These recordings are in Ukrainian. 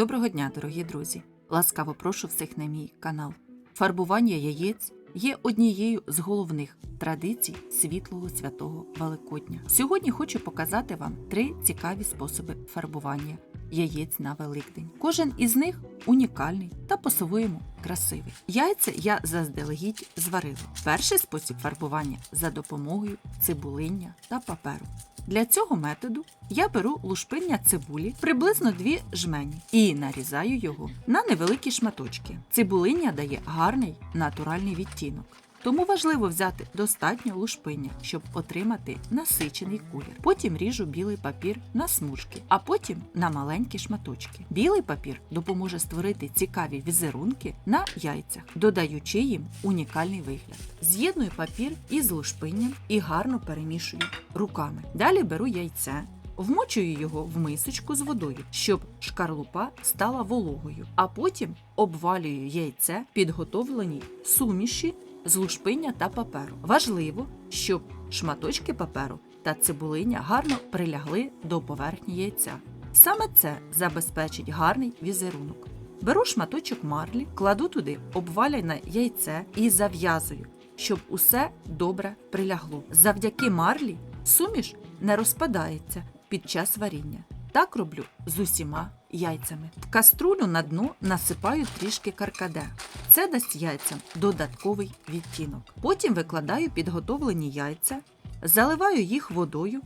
Доброго дня, дорогі друзі! Ласкаво прошу всіх на мій канал. Фарбування яєць є однією з головних традицій світлого святого Великодня. Сьогодні хочу показати вам три цікаві способи фарбування яєць на Великдень. Кожен із них унікальний та по-своєму красивий. Яйця я заздалегідь зварила. Перший спосіб фарбування за допомогою цибулиння та паперу. Для цього методу я беру лушпиння цибулі приблизно дві жмені і нарізаю його на невеликі шматочки. Цибулиння дає гарний натуральний відтінок. Тому важливо взяти достатньо лушпиння, щоб отримати насичений колір. Потім ріжу білий папір на смужки, а потім на маленькі шматочки. Білий папір допоможе створити цікаві візерунки на яйцях, додаючи їм унікальний вигляд. З'єдную папір із лушпинням і гарно перемішую руками. Далі беру яйце. Вмочую його в мисочку з водою, щоб шкарлупа стала вологою, а потім обвалюю яйце підготовлені суміші з лушпиння та паперу. Важливо, щоб шматочки паперу та цибулиня гарно прилягли до поверхні яйця. Саме це забезпечить гарний візерунок. Беру шматочок марлі, кладу туди обваляне яйце і зав'язую, щоб усе добре прилягло. Завдяки марлі суміш не розпадається під час варіння. Так роблю з усіма яйцями. В каструлю на дно насипаю трішки каркаде. Це дасть яйцям додатковий відтінок. Потім викладаю підготовлені яйця, заливаю їх водою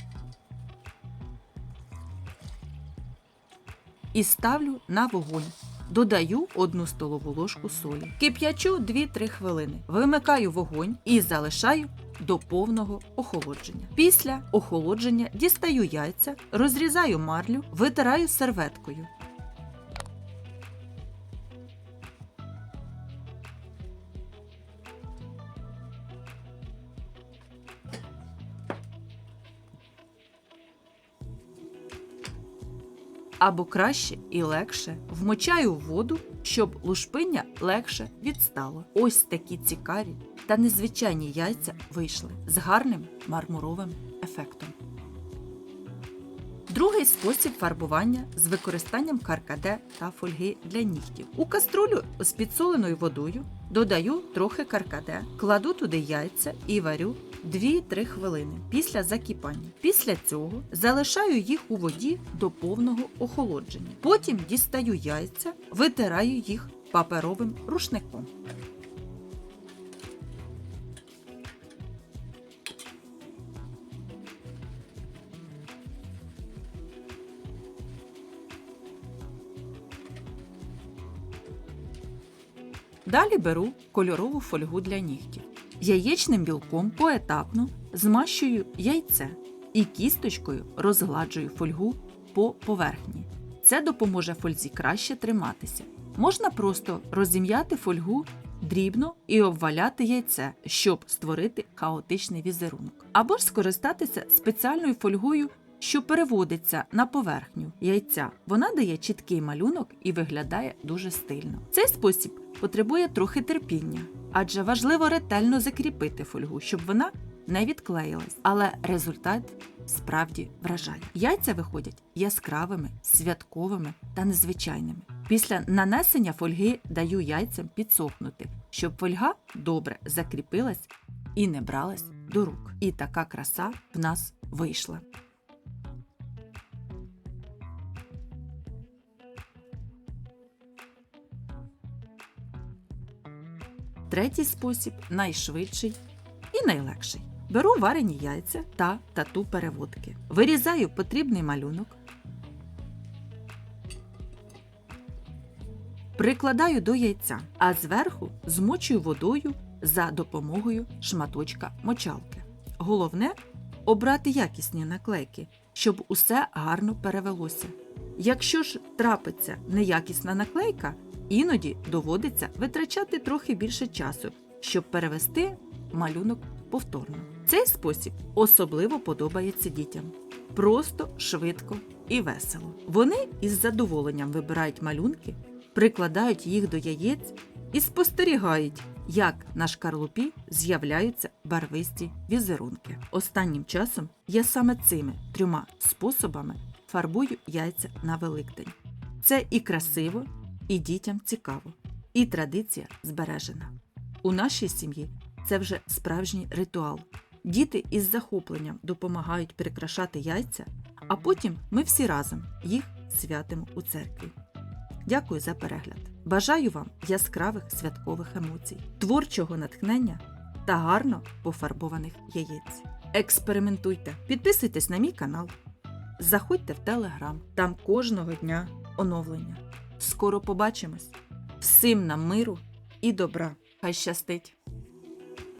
і ставлю на вогонь. Додаю 1 столову ложку солі. Кип'ячу 2-3 хвилини. Вимикаю вогонь і залишаю до повного охолодження. Після охолодження дістаю яйця, розрізаю марлю, витираю серветкою. Або краще і легше вмочаю в воду, щоб лушпиння легше відстало. Ось такі цікаві та незвичайні яйця вийшли з гарним мармуровим ефектом. Другий спосіб фарбування з використанням каркаде та фольги для нігтів. У каструлю з підсоленою водою додаю трохи каркаде, кладу туди яйця і варю 2-3 хвилини після закипання. Після цього залишаю їх у воді до повного охолодження. Потім дістаю яйця, витираю їх паперовим рушником. Далі беру кольорову фольгу для нігтів. Яєчним білком поетапно змащую яйце і кісточкою розгладжую фольгу по поверхні. Це допоможе фользі краще триматися. Можна просто розім'яти фольгу дрібно і обваляти яйце, щоб створити хаотичний візерунок. Або ж скористатися спеціальною фольгою, що переводиться на поверхню яйця. Вона дає чіткий малюнок і виглядає дуже стильно. Цей спосіб потребує трохи терпіння, адже важливо ретельно закріпити фольгу, щоб вона не відклеїлась, але результат справді вражає. Яйця виходять яскравими, святковими та незвичайними. Після нанесення фольги даю яйцям підсохнути, щоб фольга добре закріпилась і не бралась до рук. І така краса в нас вийшла. Третій спосіб найшвидший і найлегший. Беру варені яйця та тату переводки. Вирізаю потрібний малюнок. Прикладаю до яйця, а зверху змочую водою за допомогою шматочка мочалки. Головне обрати якісні наклейки, щоб усе гарно перевелося. Якщо ж трапиться неякісна наклейка, іноді доводиться витрачати трохи більше часу, щоб перевести малюнок повторно. Цей спосіб особливо подобається дітям. Просто, швидко і весело. Вони із задоволенням вибирають малюнки, прикладають їх до яєць і спостерігають, як на шкарлупі з'являються барвисті візерунки. Останнім часом я саме цими трьома способами фарбую яйця на Великдень. Це і красиво, і дітям цікаво, і традиція збережена. У нашій сім'ї це вже справжній ритуал. Діти із захопленням допомагають прикрашати яйця, а потім ми всі разом їх святимо у церкві. Дякую за перегляд. Бажаю вам яскравих святкових емоцій, творчого натхнення та гарно пофарбованих яєць. Експериментуйте, підписуйтесь на мій канал, заходьте в телеграм, там кожного дня оновлення. Скоро побачимось. Всім нам миру і добра. Хай щастить!